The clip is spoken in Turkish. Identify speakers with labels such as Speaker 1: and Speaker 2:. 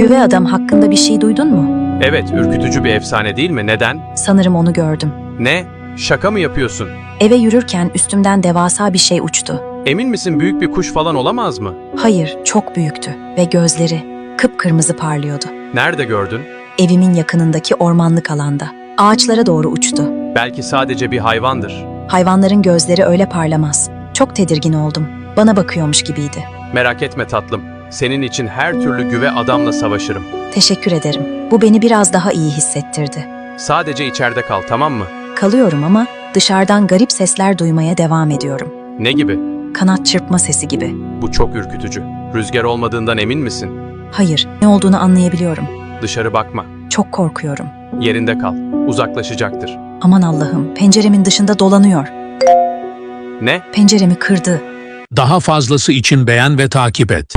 Speaker 1: Güve adam hakkında bir şey duydun mu?
Speaker 2: Evet, ürkütücü bir efsane değil mi? Neden?
Speaker 1: Sanırım onu gördüm.
Speaker 2: Ne? Şaka mı yapıyorsun?
Speaker 1: Eve yürürken üstümden devasa bir şey uçtu.
Speaker 2: Emin misin büyük bir kuş falan olamaz mı?
Speaker 1: Hayır, çok büyüktü ve gözleri kıpkırmızı parlıyordu.
Speaker 2: Nerede gördün?
Speaker 1: Evimin yakınındaki ormanlık alanda. Ağaçlara doğru uçtu.
Speaker 2: Belki sadece bir hayvandır.
Speaker 1: Hayvanların gözleri öyle parlamaz. Çok tedirgin oldum. Bana bakıyormuş gibiydi.
Speaker 2: Merak etme tatlım. Senin için her türlü güve adamla savaşırım.
Speaker 1: Teşekkür ederim. Bu beni biraz daha iyi hissettirdi.
Speaker 2: Sadece içeride kal, tamam mı?
Speaker 1: Kalıyorum ama dışarıdan garip sesler duymaya devam ediyorum.
Speaker 2: Ne gibi?
Speaker 1: Kanat çırpma sesi gibi.
Speaker 2: Bu çok ürkütücü. Rüzgar olmadığından emin misin?
Speaker 1: Hayır, ne olduğunu anlayabiliyorum.
Speaker 2: Dışarı bakma.
Speaker 1: Çok korkuyorum.
Speaker 2: Yerinde kal. Uzaklaşacaktır.
Speaker 1: Aman Allah'ım, penceremin dışında dolanıyor.
Speaker 2: Ne?
Speaker 1: Penceremi kırdı.
Speaker 3: Daha fazlası için beğen ve takip et.